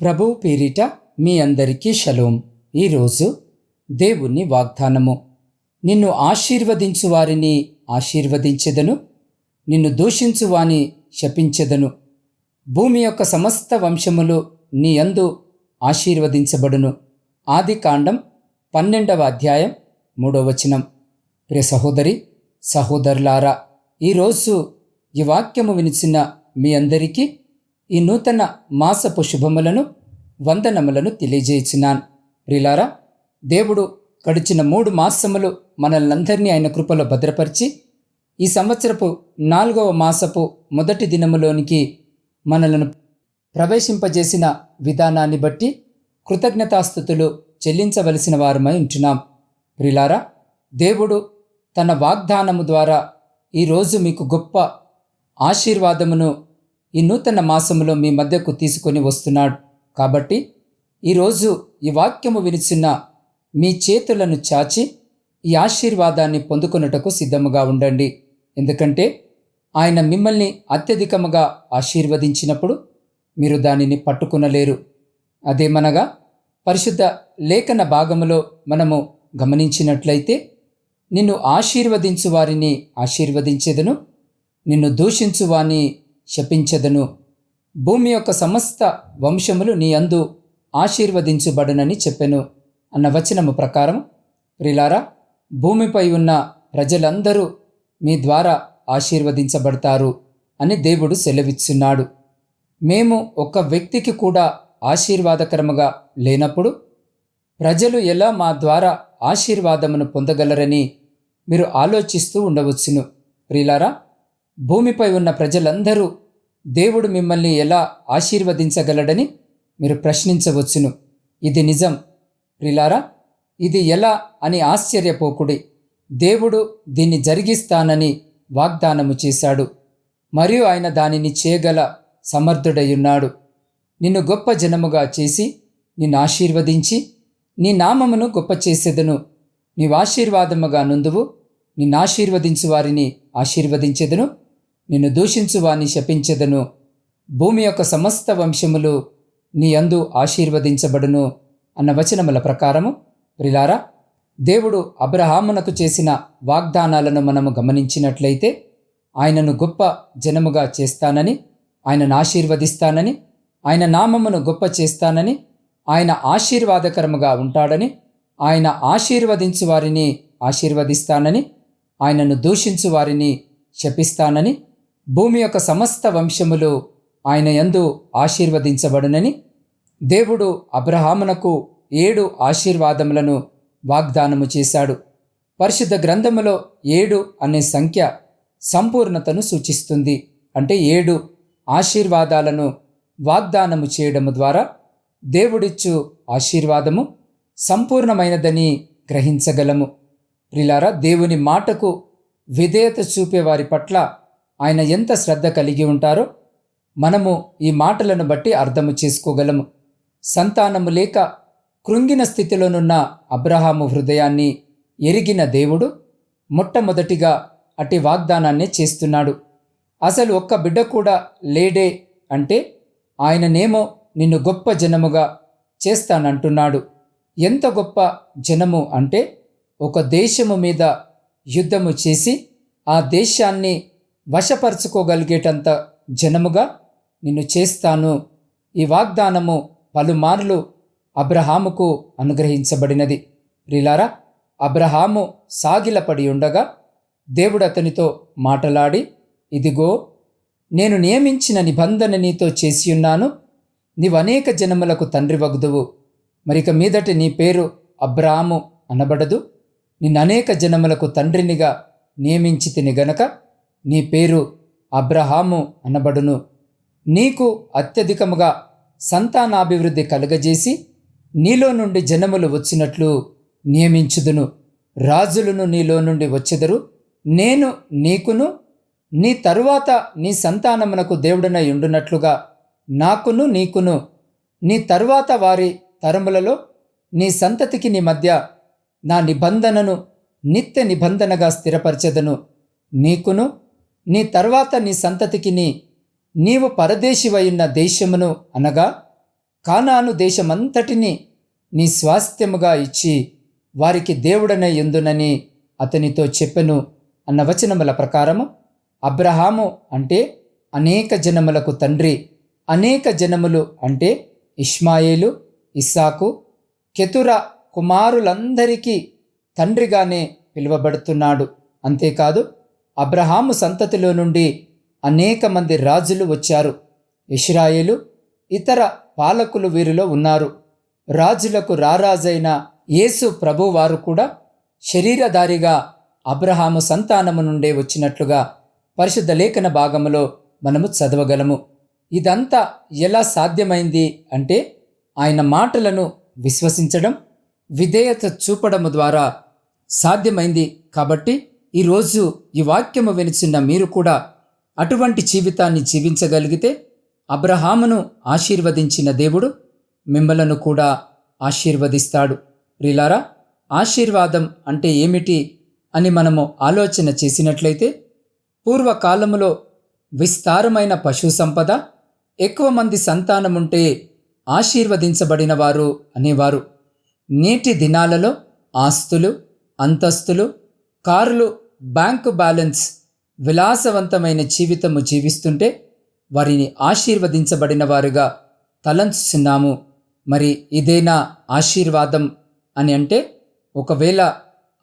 ప్రభు పేరిట మీ అందరికీ షలోం. ఈరోజు దేవుని వాగ్దానము. నిన్ను ఆశీర్వదించు వారిని ఆశీర్వదించెదను నిన్ను దూషించు వాని శపించెదను. భూమి యొక్క సమస్త వంశములు నీ యందు ఆశీర్వదించబడును. ఆది కాండం పన్నెండవ అధ్యాయం మూడవ వచనం. ప్రియ సహోదరి సహోదరులారా ఈరోజు ఈ వాక్యము వినిచిన మీ అందరికీ ఈ నూతన మాసపు శుభములను వందనములను తెలియజేయుచున్నాను. ప్రిలారా దేవుడు గడిచిన మూడు మాసములు మనల్నందరినీ ఆయన కృపలో భద్రపరిచి ఈ సంవత్సరపు నాలుగవ మాసపు మొదటి దినములోనికి మనలను ప్రవేశింపజేసిన విధానాన్ని బట్టి కృతజ్ఞతాస్థుతులు చెల్లించవలసిన వారమై ఉంటున్నాం. ప్రిలారా దేవుడు తన వాగ్దానము ద్వారా ఈరోజు మీకు గొప్ప ఆశీర్వాదమును ఈ నూతన మాసములో మీ మధ్యకు తీసుకొని వస్తున్నాడు. కాబట్టి ఈరోజు ఈ వాక్యము వినిచిన మీ చేతులను చాచి ఈ ఆశీర్వాదాన్ని పొందుకొనుటకు సిద్ధముగా ఉండండి. ఎందుకంటే ఆయన మిమ్మల్ని అత్యధికముగా ఆశీర్వదించినప్పుడు మీరు దానిని పట్టుకునలేరు. అదేమనగా పరిశుద్ధ లేఖన భాగములో మనము గమనించినట్లయితే నిన్ను ఆశీర్వదించు వారిని ఆశీర్వదించేదను నిన్ను దూషించు వారిని శపించదను. భూమి యొక్క సమస్త వంశములు నీ అందు ఆశీర్వదించబడునని చెప్పెను అన్న వచనము ప్రకారం ప్రిలారా భూమిపై ఉన్న ప్రజలందరూ మీ ద్వారా ఆశీర్వదించబడతారు అని దేవుడు సెలవిచ్చున్నాడు. మేము ఒక వ్యక్తికి కూడా ఆశీర్వాదకరముగా లేనప్పుడు ప్రజలు ఎలా మా ద్వారా ఆశీర్వాదమును పొందగలరని మీరు ఆలోచిస్తూ ఉండవచ్చును. ప్రిలారా భూమిపై ఉన్న ప్రజలందరూ దేవుడు మిమ్మల్ని ఎలా ఆశీర్వదించగలడని మీరు ప్రశ్నించవచ్చును. ఇది నిజం. ప్రిలారా ఇది ఎలా అని ఆశ్చర్యపోకుడి. దేవుడు దీన్ని జరిగిస్తానని వాగ్దానము చేశాడు. మరియు ఆయన దానిని చేయగల సమర్థుడయ్యున్నాడు. నిన్ను గొప్ప జనముగా చేసి నిన్ను ఆశీర్వదించి నీ నామమును గొప్ప చేసేదను. నీవాశీర్వాదముగా నుందువు నిన్ను ఆశీర్వదించు వారిని ఆశీర్వదించెదను. నిన్ను దూషించు వారిని శపించెదను. భూమి యొక్క సమస్త వంశములు నీ అందు ఆశీర్వదించబడును అన్న వచనముల ప్రకారము. ప్రిలారా దేవుడు అబ్రహామునకు చేసిన వాగ్దానాలను మనము గమనించినట్లయితే ఆయనను గొప్ప జనముగా చేస్తానని ఆయనను ఆశీర్వదిస్తానని ఆయన నామమును గొప్ప చేస్తానని ఆయన ఆశీర్వాదకరముగా ఉంటాడని ఆయన ఆశీర్వదించు వారిని ఆశీర్వదిస్తానని ఆయనను దూషించు వారిని శపిస్తానని భూమి యొక్క సమస్త వంశములు ఆయన యందు ఆశీర్వదించబడునని దేవుడు అబ్రహామునకు ఏడు ఆశీర్వాదములను వాగ్దానము చేశాడు. పరిశుద్ధ గ్రంథములో ఏడు అనే సంఖ్య సంపూర్ణతను సూచిస్తుంది. అంటే ఏడు ఆశీర్వాదాలను వాగ్దానము చేయడము ద్వారా దేవుడిచ్చు ఆశీర్వాదము సంపూర్ణమైనదని గ్రహించగలము. ప్రిలారా దేవుని మాటకు విధేయత చూపే వారి పట్ల ఆయన ఎంత శ్రద్ధ కలిగి ఉంటారో మనము ఈ మాటలను బట్టి అర్థము చేసుకోగలము. సంతానము లేక కృంగిన స్థితిలోనున్న అబ్రహాము హృదయాన్ని ఎరిగిన దేవుడు మొట్టమొదటిగా అటి వాగ్దానాన్నే చేస్తున్నాడు. అసలు ఒక్క బిడ్డ కూడా లేడే అంటే ఆయననేమో నిన్ను గొప్ప జనముగా చేస్తానంటున్నాడు. ఎంత గొప్ప జనము అంటే ఒక దేశము మీద యుద్ధము చేసి ఆ దేశాన్ని వశపరుచుకోగలిగేటంత జనముగా నిన్ను చేస్తాను. ఈ వాగ్దానము పలుమార్లు అబ్రహాముకు అనుగ్రహించబడినది. ప్రిలారా అబ్రహాము సాగిలపడి ఉండగా దేవుడు అతనితో మాటలాడి ఇదిగో నేను నియమించిన నిబంధన నీతో చేసి ఉన్నాను. నీవు అనేక జనములకు తండ్రి వగుదువు. మరిక మీదటి నీ పేరు అబ్రాము అనబడదు. నిన్ను అనేక జనములకు తండ్రినిగా నియమించి తిని గనక నీ పేరు అబ్రహాము అనబడును. నీకు అత్యధికముగా సంతానాభివృద్ధి కలుగజేసి నీలో నుండి జనములు వచ్చినట్లు నియమించుదును. రాజులను నీలో నుండి వచ్చెదరు. నేను నీకును నీ తరువాత నీ సంతానమునకు దేవుడనై ఉండునట్లుగా నాకును నీకును. నీ తరువాత వారి తరములలో నీ సంతతికి నీ మధ్య నా నిబంధనను నిత్య నిబంధనగా స్థిరపరచెదను. నీకును నీ తర్వాత నీ సంతతికి నీవు పరదేశివయున్న దేశమును అనగా కానాను దేశమంతటిని నీ స్వాస్థ్యముగా ఇచ్చి వారికి దేవుడనే ఎందునని అతనితో చెప్పెను అన్న వచనముల ప్రకారము అబ్రహాము అంటే అనేక జనములకు తండ్రి అనేక జనములు అంటే ఇష్మాయేలు ఇస్సాకు కెతుర కుమారులందరికీ తండ్రిగానే పిలువబడుతున్నాడు. అంతేకాదు అబ్రహాము సంతతిలో నుండి అనేక మంది రాజులు వచ్చారు. ఇష్రాయేలు ఇతర పాలకులు వీరిలో ఉన్నారు. రాజులకు రారాజైన యేసు ప్రభువారు కూడా శరీరధారిగా అబ్రహాము సంతానము నుండే వచ్చినట్లుగా పరిశుద్ధ లేఖన భాగములో మనము చదవగలము. ఇదంతా ఎలా సాధ్యమైంది అంటే ఆయన మాటలను విశ్వసించడం విధేయత చూపడము ద్వారా సాధ్యమైంది కాబట్టి ఈరోజు ఈ వాక్యము వినిచిన్న మీరు కూడా అటువంటి జీవితాన్ని జీవించగలిగితే అబ్రహామును ఆశీర్వదించిన దేవుడు మిమ్మలను కూడా ఆశీర్వదిస్తాడు. ప్రిలారా ఆశీర్వాదం అంటే ఏమిటి అని మనము ఆలోచన చేసినట్లయితే పూర్వకాలములో విస్తారమైన పశు సంపద ఎక్కువ మంది సంతానముంటే ఆశీర్వదించబడిన వారు అనేవారు. నేటి దినాలలో ఆస్తులు అంతస్తులు కారులు బ్యాంకు బ్యాలెన్స్ విలాసవంతమైన జీవితము జీవిస్తుంటే వారిని ఆశీర్వదించబడిన వారుగా తలంచుచున్నాము. మరి ఇదేనా ఆశీర్వాదం అని అంటే ఒకవేళ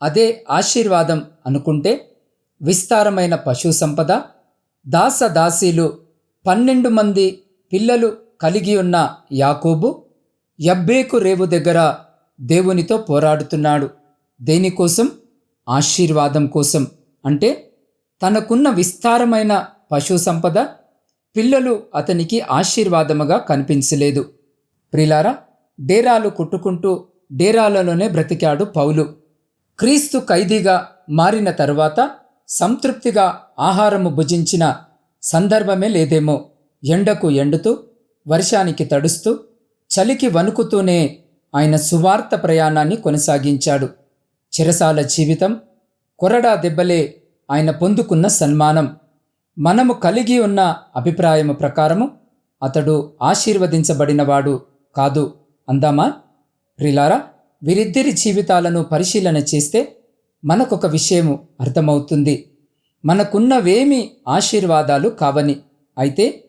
అదే ఆశీర్వాదం అనుకుంటే విస్తారమైన పశు సంపద దాస దాసీలు పన్నెండు మంది పిల్లలు కలిగి ఉన్న యాకోబు యబ్బేకు రేవు దగ్గర దేవునితో పోరాడుతున్నాడు. దేనికోసం? ఆశీర్వాదం కోసం. అంటే తనకున్న విస్తారమైన పశు సంపద పిల్లలు అతనికి ఆశీర్వాదముగా కనిపించలేదు. ప్రిలారా డేరాలు కుట్టుకుంటూ డేరాలలోనే బ్రతికాడు పౌలు. క్రీస్తు ఖైదీగా మారిన తరువాత సంతృప్తిగా ఆహారము భుజించిన సందర్భమే లేదేమో. ఎండకు ఎండుతూ వర్షానికి తడుస్తూ చలికి వణుకుతూనే ఆయన సువార్త ప్రయాణాన్ని కొనసాగించాడు. చిరసాల జీవితం కొరడా దెబ్బలే ఆయన పొందుకున్న సన్మానం. మనము కలిగి ఉన్న అభిప్రాయము ప్రకారము అతడు ఆశీర్వదించబడినవాడు కాదు. అందామా? ప్రిలారా వీరిద్దరి జీవితాలను పరిశీలన చేస్తే మనకొక విషయము అర్థమవుతుంది. మనకున్నవేమి ఆశీర్వాదాలు కావని. అయితే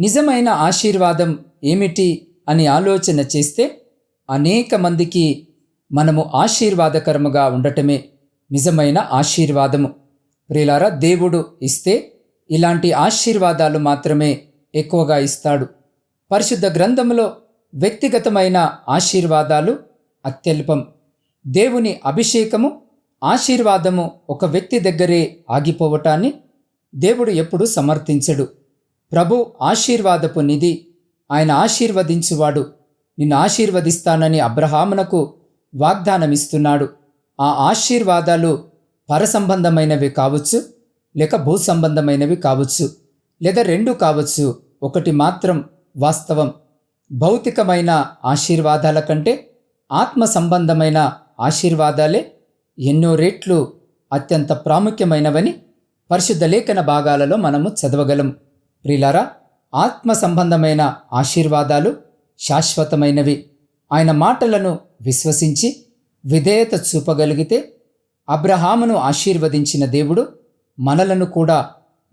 నిజమైన ఆశీర్వాదం ఏమిటి అని ఆలోచన చేస్తే అనేక మందికి మనము ఆశీర్వాదకరముగా ఉండటమే నిజమైన ఆశీర్వాదము. ప్రియులారా దేవుడు ఇస్తే ఇలాంటి ఆశీర్వాదాలు మాత్రమే ఎక్కువగా ఇస్తాడు. పరిశుద్ధ గ్రంథములో వ్యక్తిగతమైన ఆశీర్వాదాలు అత్యల్పం. దేవుని అభిషేకము ఆశీర్వాదము ఒక వ్యక్తి దగ్గరే ఆగిపోవటాన్ని దేవుడు ఎప్పుడు సమర్థించడు. ప్రభు ఆశీర్వాదపు నిధి ఆయన ఆశీర్వదించువాడు. నిన్ను ఆశీర్వదిస్తానని అబ్రహామునకు వాగ్దానమిస్తున్నాడు. ఆ ఆశీర్వాదాలు పరసంబంధమైనవి కావచ్చు లేక భూ సంబంధమైనవి కావచ్చు లేదా రెండు కావచ్చు ఒకటి మాత్రం వాస్తవం. భౌతికమైన ఆశీర్వాదాల కంటే ఆత్మ సంబంధమైన ఆశీర్వాదాలే ఎన్నో రెట్లు అత్యంత ప్రాముఖ్యమైనవని పరిశుద్ధ లేఖన భాగాలలో మనము చదవగలం. ప్రిలారా ఆత్మ సంబంధమైన ఆశీర్వాదాలు శాశ్వతమైనవి. ఆయన మాటలను విశ్వసించి విధేయత చూపగలిగితే అబ్రహామును ఆశీర్వదించిన దేవుడు మనలను కూడా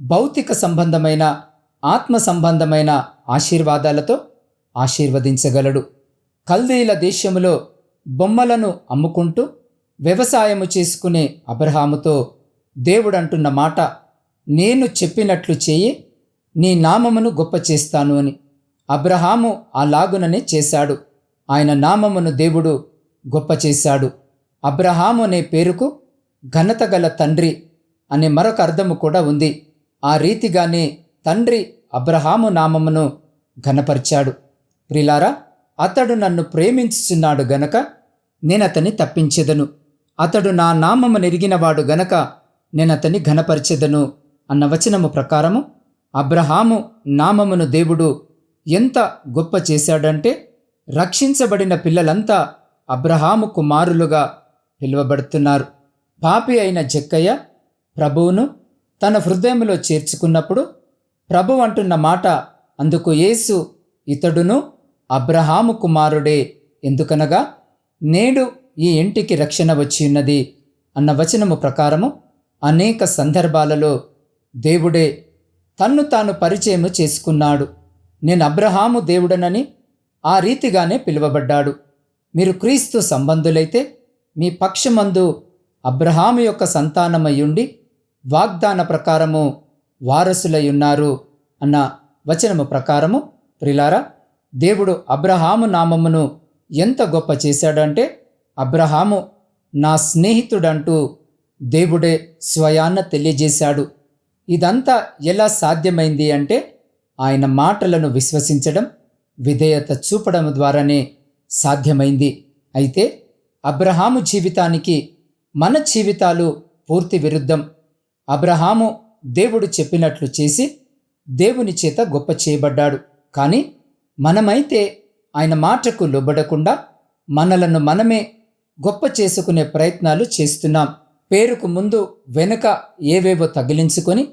భౌతిక సంబంధమైన ఆత్మ సంబంధమైన ఆశీర్వాదాలతో ఆశీర్వదించగలడు. కల్దీల దేశములో బొమ్మలను అమ్ముకుంటూ వ్యవసాయము చేసుకునే అబ్రహాముతో దేవుడంటున్న మాట నేను చెప్పినట్లు చేయి నీ నామమును గొప్ప చేస్తాను అని అబ్రహాము ఆ లాగుననే చేశాడు. ఆయన నామమును దేవుడు గొప్ప చేశాడు అబ్రహాము అనే పేరుకు ఘనత గల తండ్రి అనే మరొక అర్థము కూడా ఉంది. ఆ రీతిగానే తండ్రి అబ్రహాము నామమును ఘనపరిచాడు. ప్రిలారా అతడు నన్ను ప్రేమించుచున్నాడు గనక నేనతని తప్పించెదను. అతడు నా నామము నెరిగినవాడు గనక నేనతని ఘనపరిచెదను అన్న వచనము ప్రకారము అబ్రహాము నామమును దేవుడు ఎంత గొప్ప చేశాడంటే రక్షించబడిన పిల్లలంతా అబ్రహాము కుమారులుగా పిలువబడుతున్నారు. పాపి అయిన జక్కయ్య ప్రభువును తన హృదయంలో చేర్చుకున్నప్పుడు ప్రభు అంటున్న మాట అందుకు యేసు ఇతడును అబ్రహాము కుమారుడే ఎందుకనగా నేడు ఈ ఇంటికి రక్షణ వచ్చి ఉన్నది అన్న వచనము ప్రకారము అనేక సందర్భాలలో దేవుడే తన్ను తాను పరిచయము చేసుకున్నాడు. నేను అబ్రహాము దేవుడనని ఆ రీతిగానే పిలువబడ్డాడు. మీరు క్రీస్తు సంబంధులైతే మీ పక్షమందు అబ్రహాము యొక్క సంతానమయ్యుండి వాగ్దాన ప్రకారము వారసులై ఉన్నారు అన్న వచనము ప్రకారము ప్రిలారా దేవుడు అబ్రహాము నామమును ఎంత గొప్ప చేశాడంటే అబ్రహాము నా స్నేహితుడంటూ దేవుడే స్వయాన్న తెలియజేశాడు. ఇదంతా ఎలా సాధ్యమైంది అంటే ఆయన మాటలను విశ్వసించడం విధేయత చూపడం ద్వారానే సాధ్యమైంది. అయితే అబ్రహాము జీవితానికి మన జీవితాలు పూర్తి విరుద్ధం. అబ్రహాము దేవుడు చెప్పినట్లు చేసి దేవుని చేత గొప్ప చేయబడ్డాడు. కానీ మనమైతే ఆయన మాటకు లోబడకుండా మనలను మనమే గొప్ప చేసుకునే ప్రయత్నాలు చేస్తున్నాం. పేరుకు ముందు వెనుక ఏవేవో తగిలించుకొని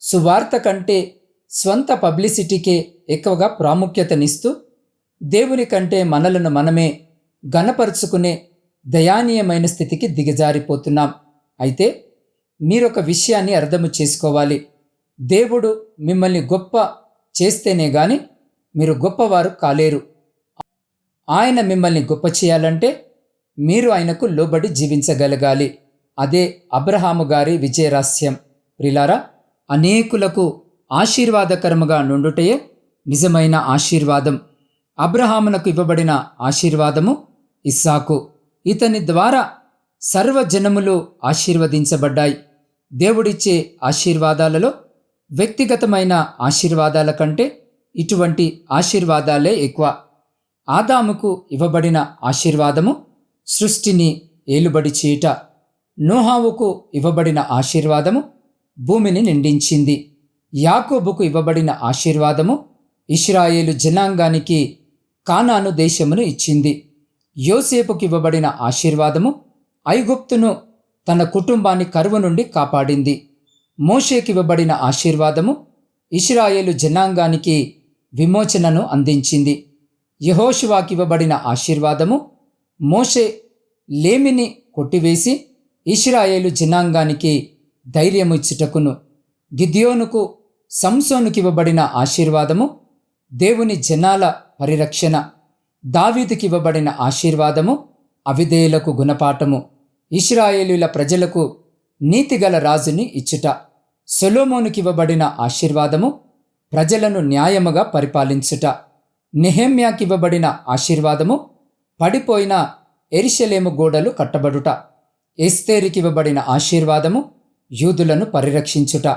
సువార్త కంటే స్వంత పబ్లిసిటీకే ఎక్కువగా ప్రాముఖ్యతనిస్తూ దేవుని కంటే మనలను మనమే గణపరుచుకునే దయానీయమైన స్థితికి దిగజారిపోతున్నాం. అయితే మీరొక విషయాన్ని అర్థము చేసుకోవాలి. దేవుడు మిమ్మల్ని గొప్ప చేస్తేనే గాని మీరు గొప్పవారు కాలేరు. ఆయన మిమ్మల్ని గొప్ప చేయాలంటే మీరు ఆయనకు లోబడి జీవించగలగాలి. అదే అబ్రహాము గారి విజయరహస్యం. ప్రిలారా అనేకులకు ఆశీర్వాదకరముగా నుండుటయే నిజమైన ఆశీర్వాదం. అబ్రహామునకు ఇవ్వబడిన ఆశీర్వాదము ఇస్సాకు. ఇతని ద్వారా సర్వజనములు ఆశీర్వదించబడ్డాయి. దేవుడిచ్చే ఆశీర్వాదాలలో వ్యక్తిగతమైన ఆశీర్వాదాల కంటే ఇటువంటి ఆశీర్వాదాలే ఎక్కువ. ఆదాముకు ఇవ్వబడిన ఆశీర్వాదము సృష్టిని ఏలుబడి చేయుట. నోహావుకు ఇవ్వబడిన ఆశీర్వాదము భూమిని నిండించింది. యాకోబుకు ఇవ్వబడిన ఆశీర్వాదము ఇష్రాయేలు జనాంగానికి కానాను దేశమును ఇచ్చింది. యోసేపుకి ఇవ్వబడిన ఆశీర్వాదము ఐగుప్తును తన కుటుంబాన్ని కరువు నుండి కాపాడింది. మోషేకి ఇవ్వబడిన ఆశీర్వాదము ఇస్రాయేలు జనాంగానికి విమోచనను అందించింది. యహోషివాకి ఇవ్వబడిన ఆశీర్వాదము మోషే లేమిని కొట్టివేసి ఇస్రాయేలు జనాంగానికి ధైర్యము ఇచ్చుటకును. గిద్యోనుకు సంసోనుకివ్వబడిన ఆశీర్వాదము దేవుని జనాల పరిరక్షణ దావీదుకి ఇవ్వబడిన ఆశీర్వాదము అవిధేయులకు గుణపాఠము ఇస్రాయేలుల ప్రజలకు నీతిగల రాజుని ఇచ్చుట. సొలోమోనుకి ఇవ్వబడిన ఆశీర్వాదము ప్రజలను న్యాయముగా పరిపాలించుట. నెహెమ్యాకి ఇవ్వబడిన ఆశీర్వాదము పడిపోయిన ఎరిశలేము గోడలు కట్టబడుట. ఎస్తేరికి ఇవ్వబడిన ఆశీర్వాదము యూదులను పరిరక్షించుట.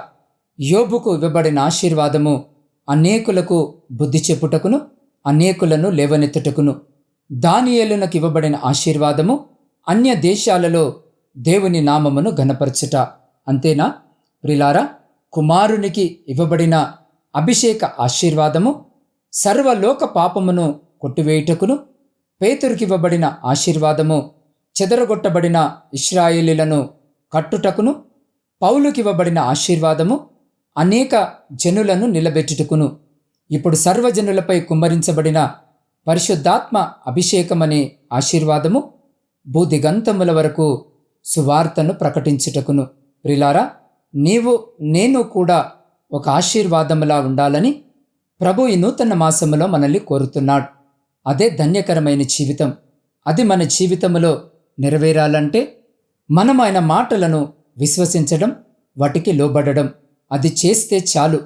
యోబుకు ఇవ్వబడిన ఆశీర్వాదము అనేకులకు బుద్ధి చెప్పుటకును అనేకులను లేవనెత్తుటకును. దానియేలునకు ఇవ్వబడిన ఆశీర్వాదము అన్య దేశాలలో దేవుని నామమును ఘనపరచుట. అంతేనా? ప్రిలారా కుమారునికి ఇవ్వబడిన అభిషేక ఆశీర్వాదము సర్వలోక పాపమును కొట్టివేయుటకును పేతురికివ్వబడిన ఆశీర్వాదము చెదరగొట్టబడిన ఇస్రాయేలీలను కట్టుటకును పౌలుకివ్వబడిన ఆశీర్వాదము అనేక జనులను నిలబెట్టుటకును. ఇప్పుడు సర్వజనులపై కుమ్మరించబడిన పరిశుద్ధాత్మ అభిషేకమనే ఆశీర్వాదము భూదిగంతముల వరకు సువార్తను ప్రకటించుటకును. ప్రిలారా నీవు నేను కూడా ఒక ఆశీర్వాదములా ఉండాలని ప్రభు ఈ నూతన మాసములో మనల్ని కోరుతున్నాడు. అదే ధన్యకరమైన జీవితం. అది మన జీవితంలో నెరవేరాలంటే మనం ఆయన మాటలను విశ్వసించడం వాటికి లోబడడం అది చేస్తే చాలు.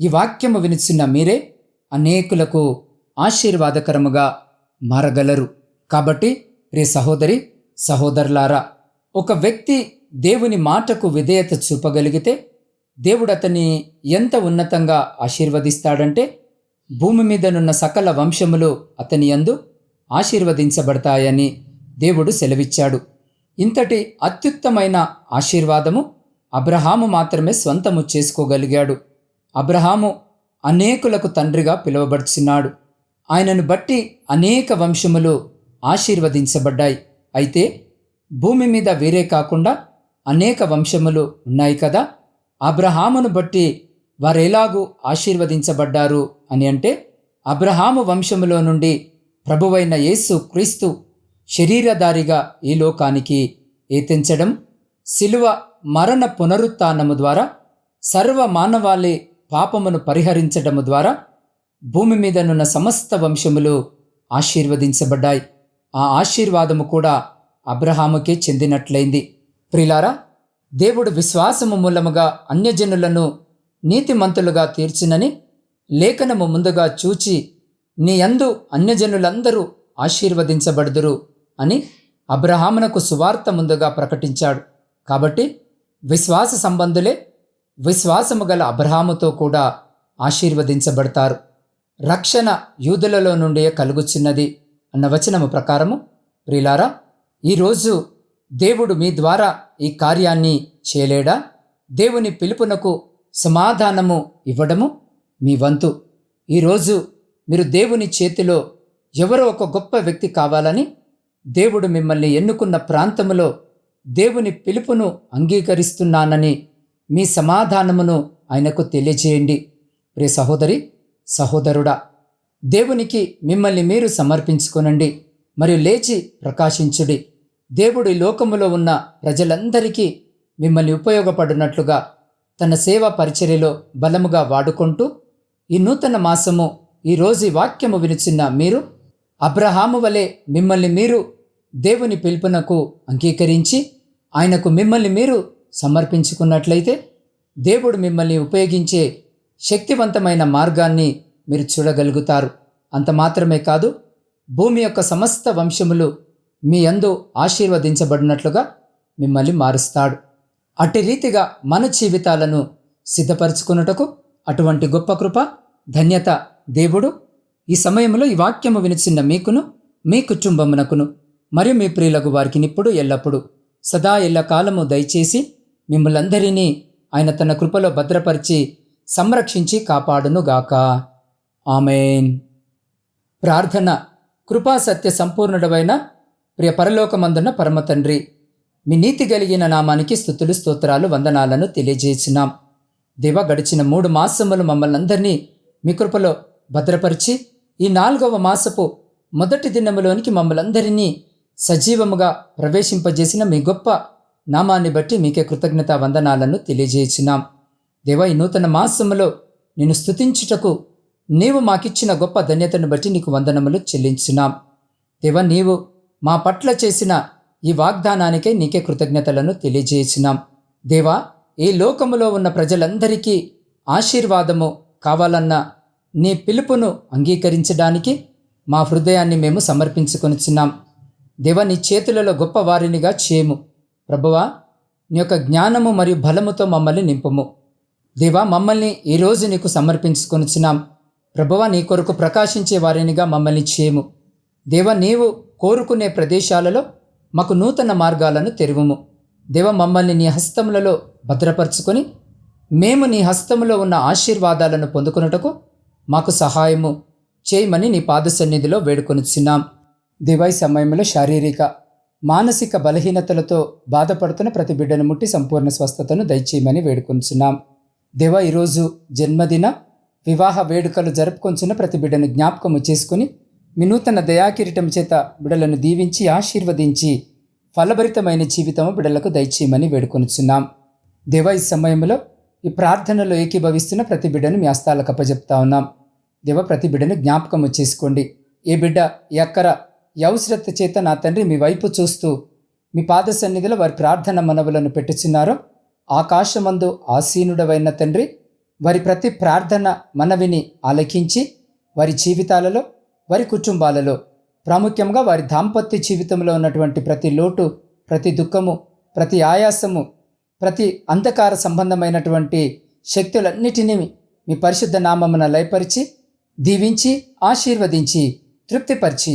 ఈ వాక్యము వినిచున్న మీరే అనేకులకు ఆశీర్వాదకరముగా మారగలరు. కాబట్టి ప్రియ సహోదరి సహోదరులారా ఒక వ్యక్తి దేవుని మాటకు విధేయత చూపగలిగితే దేవుడు అతన్ని ఎంత ఉన్నతంగా ఆశీర్వదిస్తాడంటే భూమి మీదనున్న సకల వంశములు అతని యందు ఆశీర్వదించబడతాయని దేవుడు సెలవిచ్చాడు. ఇంతటి అత్యుత్తమైన ఆశీర్వాదము అబ్రహాము మాత్రమే స్వంతము చేసుకోగలిగాడు. అబ్రహాము అనేకులకు తండ్రిగా పిలువబడుచున్నాడు. ఆయనను బట్టి అనేక వంశములు ఆశీర్వదించబడ్డాయి. అయితే భూమి మీద వేరే కాకుండా అనేక వంశములు ఉన్నాయి కదా? అబ్రహామును బట్టి వారెలాగూ ఆశీర్వదించబడ్డారు అని అంటే అబ్రహాము వంశములో నుండి ప్రభువైన యేసు క్రీస్తు శరీరధారిగా ఈ లోకానికి ఏతించడం శిలువ మరణ పునరుత్నము ద్వారా సర్వ మానవాళి పాపమును పరిహరించడము ద్వారా భూమి మీదనున్న సమస్త వంశములు ఆశీర్వదించబడ్డాయి. ఆ ఆశీర్వాదము కూడా అబ్రహాముకే చెందినట్లయింది. ప్రిలారా దేవుడు విశ్వాసము మూలముగా అన్యజనులను నీతిమంతులుగా తీర్చినని లేఖనము ముందుగా చూచి నీ యందు అన్యజనులందరూ ఆశీర్వదించబడుదురు అని అబ్రహామునకు సువార్త ముందుగా ప్రకటించాడు. కాబట్టి విశ్వాస సంబంధులే విశ్వాసము గల అబ్రహాముతో కూడా ఆశీర్వదించబడతారు. రక్షణ యూదులలో నుండే కలుగుచున్నది అన్న వచనము ప్రకారము ప్రిలారా ఈరోజు దేవుడు మీ ద్వారా ఈ కార్యాన్ని చేయలేడా? దేవుని పిలుపునకు సమాధానము ఇవ్వడము మీ వంతు. ఈరోజు మీరు దేవుని చేతిలో ఎవరో ఒక గొప్ప వ్యక్తి కావాలని దేవుడు మిమ్మల్ని ఎన్నుకున్న ప్రాంతములో దేవుని పిలుపును అంగీకరిస్తున్నానని మీ సమాధానమును ఆయనకు తెలియజేయండి. ప్రియ సహోదరి సహోదరుడా దేవునికి మిమ్మల్ని మీరు సమర్పించుకొనండి మరియు లేచి ప్రకాశించుడి. దేవుడి లోకములో ఉన్న ప్రజలందరికీ మిమ్మల్ని ఉపయోగపడినట్లుగా తన సేవా పరిచర్యలో బలముగా వాడుకుంటూ ఈ నూతన మాసము ఈరోజు వాక్యము వినిచిన్న మీరు అబ్రహాము వలె మిమ్మల్ని మీరు దేవుని పిలుపునకు అంగీకరించి ఆయనకు మిమ్మల్ని మీరు సమర్పించుకున్నట్లయితే దేవుడు మిమ్మల్ని ఉపయోగించే శక్తివంతమైన మార్గాన్ని మీరు చూడగలుగుతారు. అంత మాత్రమే కాదు భూమి యొక్క సమస్త వంశములు మీ అందు ఆశీర్వదించబడినట్లుగా మిమ్మల్ని మారుస్తాడు. అట్టి రీతిగా మన జీవితాలను సిద్ధపరచుకున్నటకు అటువంటి గొప్ప కృప ధన్యత దేవుడు ఈ సమయంలో ఈ వాక్యము వినిచిన్న మీకును మీ కుటుంబమునకును మరియు మీ ప్రియులకు వారికి ఇప్పుడు ఎల్లప్పుడూ సదా ఎల్లకాలము దయచేసి మిమ్మలందరినీ ఆయన తన కృపలో భద్రపరిచి సంరక్షించి కాపాడునుగాక. ఆమెన్. ప్రార్థన కృపా సత్య సంపూర్ణుడవైన ప్రియ పరలోకమందున్న పరమతండ్రి మీ నీతి కలిగిన నామానికి స్థుతులు స్తోత్రాలు వందనాలను తెలియజేసినాం. దేవ గడిచిన మూడు మాసములు మమ్మల్ని అందరినీ మీ కృపలో భద్రపరిచి ఈ నాలుగవ మాసపు మొదటి దినములోనికి మమ్మల్ని అందరినీ సజీవముగా ప్రవేశింపజేసిన మీ గొప్ప నామాన్ని బట్టి మీకే కృతజ్ఞత వందనాలను తెలియజేసినాం. దేవ ఈ నూతన మాసములో నేను స్తుతించుటకు నీవు మాకిచ్చిన గొప్ప ధన్యతను బట్టి నీకు వందనములు చెల్లించున్నాం దేవ నీవు మా పట్ల చేసిన ఈ వాగ్దానానికే నీకే కృతజ్ఞతలను తెలియజేసినాం. దేవా ఈ లోకములో ఉన్న ప్రజలందరికీ ఆశీర్వాదము కావాలన్న నీ పిలుపును అంగీకరించడానికి మా హృదయాన్ని మేము సమర్పించుకొనిచున్నాం. దేవ నీ చేతులలో గొప్ప వారినిగా చేయము ప్రభువా నీ యొక్క జ్ఞానము మరియు బలముతో మమ్మల్ని నింపుము. దేవా మమ్మల్ని ఈరోజు నీకు సమర్పించుకొనిచున్నాం. ప్రభువా నీ కొరకు ప్రకాశించే వారినిగా మమ్మల్ని చేయము దేవ నీవు కోరుకునే ప్రదేశాలలో మాకు నూతన మార్గాలను తెరువుము. దేవ మమ్మల్ని నీ హస్తములలో భద్రపరుచుకొని మేము నీ హస్తములో ఉన్న ఆశీర్వాదాలను పొందుకొనుటకు మాకు సహాయము చేయమని నీ పాద సన్నిధిలో వేడుకొనిచున్నాం. దివై సమయంలో శారీరక మానసిక బలహీనతలతో బాధపడుతున్న ప్రతి బిడ్డను ముట్టి సంపూర్ణ స్వస్థతను దయచేయమని వేడుకొంచున్నాం. దేవ ఈరోజు జన్మదిన వివాహ వేడుకలు జరుపుకొంచున్న ప్రతి బిడ్డను జ్ఞాపకము చేసుకుని మీ నూతన దయాకిరీటం చేత బిడలను దీవించి ఆశీర్వదించి ఫలభరితమైన జీవితము బిడలకు దయచేయమని వేడుకొనుచున్నాం దేవ ఈ సమయంలో ఈ ప్రార్థనలో ఏకీభవిస్తున్న ప్రతి బిడ్డను మీ హస్తాలకు అప్పజెప్తా ఉన్నాం. దేవ ప్రతి బిడ్డను జ్ఞాపకము చేసుకోండి. ఏ బిడ్డ ఎక్కర యౌశ్రత్ చేత నా తండ్రి మీ వైపు చూస్తూ మీ పాద సన్నిధిలో వారి ప్రార్థన మనవులను పెట్టుచున్నారో. ఆకాశమందు ఆసీనుడవైన తండ్రి వారి ప్రతి ప్రార్థన మనవిని ఆలకించి వారి జీవితాలలో వారి కుటుంబాలలో ప్రాముఖ్యంగా వారి దాంపత్య జీవితంలో ఉన్నటువంటి ప్రతి లోటు ప్రతి దుఃఖము ప్రతి ఆయాసము ప్రతి అంధకార సంబంధమైనటువంటి శక్తులన్నిటినీ మీ పరిశుద్ధ నామమున లయపరిచి దీవించి ఆశీర్వదించి తృప్తిపరిచి